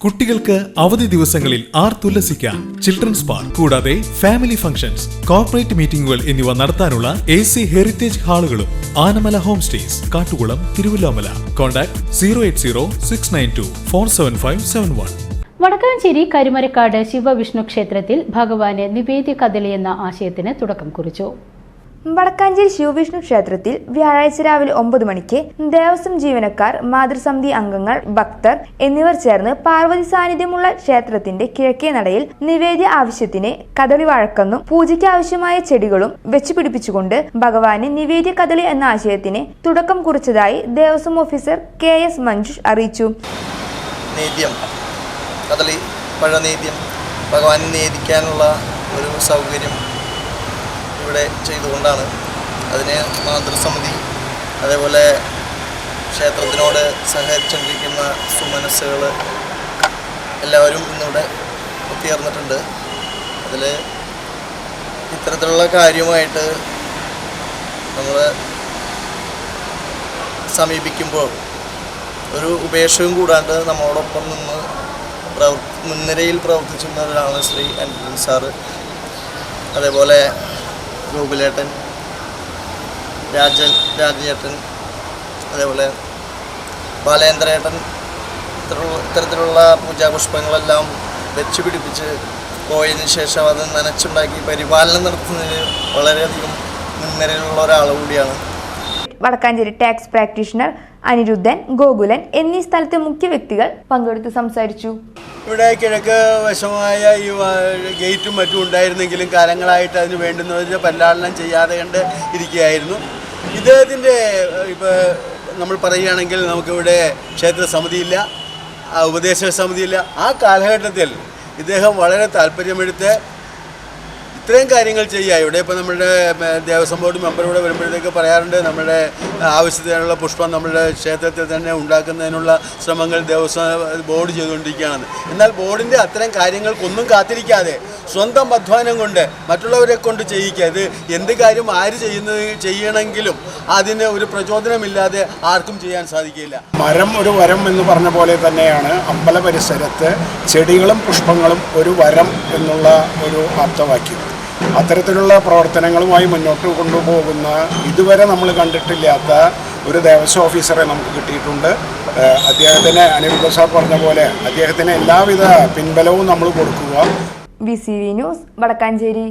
കുട്ടികൾക്ക് അവധി ദിവസങ്ങളിൽ ആർ ആർത്തുല്ലസിക്കാൻ ചിൽഡ്രൻസ് പാർക്ക് കൂടാതെ ഫാമിലി ഫംഗ്ഷൻസ് കോർപ്പറേറ്റ് മീറ്റിംഗുകൾ എന്നിവ നടത്താനുള്ള A C heritage ഹാളുകളും Anamala home stays Kattukulam Thiruvilwamala. Contact zero eight zero six nine two four seven five seven one Vadakkanchery Karumarakkad Sivavishnu ക്ഷേത്രത്തിൽ ഭഗവാന് നിവേദ്യ കദളി എന്ന ആശയത്തിന് തുടക്കം കുറിച്ചു. വടക്കാഞ്ചേരി ശിവവിഷ്ണു ക്ഷേത്രത്തിൽ വ്യാഴാഴ്ച രാവിലെ ഒമ്പത് മണിക്ക് ദേവസ്വം ജീവനക്കാർ മാതൃസമിതി അംഗങ്ങൾ ഭക്തർ എന്നിവർ ചേർന്ന് പാർവതി സാന്നിധ്യമുള്ള ക്ഷേത്രത്തിന്റെ കിഴക്കേ നടയിൽ നിവേദ്യ ആവശ്യത്തിന് കദളി വഴക്കെന്നും. പൂജയ്ക്ക് ആവശ്യമായ ചെടികളും വെച്ചു പിടിപ്പിച്ചുകൊണ്ട് ഭഗവാന് നിവേദ്യ കദളി എന്ന ആശയത്തിന് തുടക്കം കുറിച്ചതായി Devaswom officer K S Manjush അറിയിച്ചു. കദളി ഭഗവാനെ നേദിക്കാനുള്ള ഒരു സൗകര്യം ഇവിടെ ചെയ്തുകൊണ്ടാണ് അതിന് മാതൃസമിതി അതേപോലെ ക്ഷേത്രത്തിനോട് സഹകരിച്ചുകൊണ്ടിരിക്കുന്ന സുമനസ്സുകൾ എല്ലാവരും ഇന്നിവിടെ ഒത്തുചേർന്നിട്ടുണ്ട് അതിൽ ഇത്തരത്തിലുള്ള കാര്യമായിട്ട് നമ്മൾ സമീപിക്കുമ്പോൾ ഒരു ഉപേക്ഷയും കൂടാണ്ട് നമ്മളോടൊപ്പം നിന്ന് പ്രവർ മുൻനിരയിൽ പ്രവർത്തിച്ചിരുന്ന ഒരാളാണ് ശ്രീ അൻപിൻ സാറ്. അതേപോലെ ഗോകുലേട്ടൻ രാജൻ രാജേട്ടൻ അതേപോലെ ബാലേന്ദ്രേട്ടൻ ഇത്തരത്തിലുള്ള പൂജാപുഷ്പങ്ങളെല്ലാം വെച്ച് പിടിപ്പിച്ച് പോയതിന് ശേഷം അത് നനച്ചുണ്ടാക്കി പരിപാലനം നടത്തുന്നതിന് വളരെയധികം മുൻനിരയിലുള്ള ഒരാൾ കൂടിയാണ്. വടക്കാഞ്ചേരി ടാക്സ് പ്രാക്ടീഷണർ അനിരുദ്ധൻ ഗോകുലൻ എന്നീ സ്ഥലത്തെ മുഖ്യ വ്യക്തികൾ പങ്കെടുത്ത് സംസാരിച്ചു. ഇവിടെ കിഴക്ക് വശമായ ഈ ഗേറ്റും മറ്റും ഉണ്ടായിരുന്നെങ്കിലും കാലങ്ങളായിട്ട് അതിന് വേണ്ടുന്നതിന് പല്ലാളനം ചെയ്യാതെ കണ്ട് ഇരിക്കുകയായിരുന്നു. ഇദ്ദേഹത്തിന്റെ ഇപ്പോൾ നമ്മൾ പറയുകയാണെങ്കിൽ നമുക്കിവിടെ ക്ഷേത്ര സമിതിയില്ല ഉപദേശക സമിതിയില്ല. ആ കാലഘട്ടത്തിൽ ഇദ്ദേഹം വളരെ താല്പര്യമെടുത്ത് ഇത്രയും കാര്യങ്ങൾ ചെയ്യുക. ഇവിടെ ഇപ്പോൾ നമ്മുടെ ദേവസ്വം ബോർഡ് മെമ്പർ വരുമ്പോഴത്തേക്ക് പറയാറുണ്ട് നമ്മുടെ ആവശ്യത്തിനുള്ള പുഷ്പം നമ്മുടെ ക്ഷേത്രത്തിൽ തന്നെ ഉണ്ടാക്കുന്നതിനുള്ള ശ്രമങ്ങൾ ദേവസ്വം ബോർഡ് ചെയ്തുകൊണ്ടിരിക്കുകയാണ്. എന്നാൽ ബോർഡിന്റെ അത്തരം കാര്യങ്ങൾക്കൊന്നും കാത്തിരിക്കാതെ സ്വന്തം അധ്വാനം കൊണ്ട് മറ്റുള്ളവരെ കൊണ്ട് ചെയ്യിക്കുക. ഇത് എന്ത് കാര്യം ആര് ചെയ്യുന്നത് ചെയ്യണമെങ്കിലും അതിന് ഒരു പ്രചോദനമില്ലാതെ ആർക്കും ചെയ്യാൻ സാധിക്കില്ല. മരം ഒരു വരം എന്ന് പറഞ്ഞ പോലെ തന്നെയാണ് അമ്പല പരിസരത്ത് ചെടികളും പുഷ്പങ്ങളും ഒരു വരം എന്നുള്ള ഒരു ആപ്തവാക്യം അത്തരത്തിലുള്ള പ്രവർത്തനങ്ങളുമായി മുന്നോട്ട് കൊണ്ടുപോകുന്ന ഇതുവരെ നമ്മൾ കണ്ടിട്ടില്ലാത്ത ഒരു ദേവസ്വം ഓഫീസറെ നമുക്ക് കിട്ടിയിട്ടുണ്ട്. അദ്ദേഹത്തിന് അനിരുദ്ധ സാർ പറഞ്ഞ പോലെ അദ്ദേഹത്തിന് എല്ലാവിധ പിൻബലവും നമ്മൾ കൊടുക്കുക. V C V news Vadakkanchery.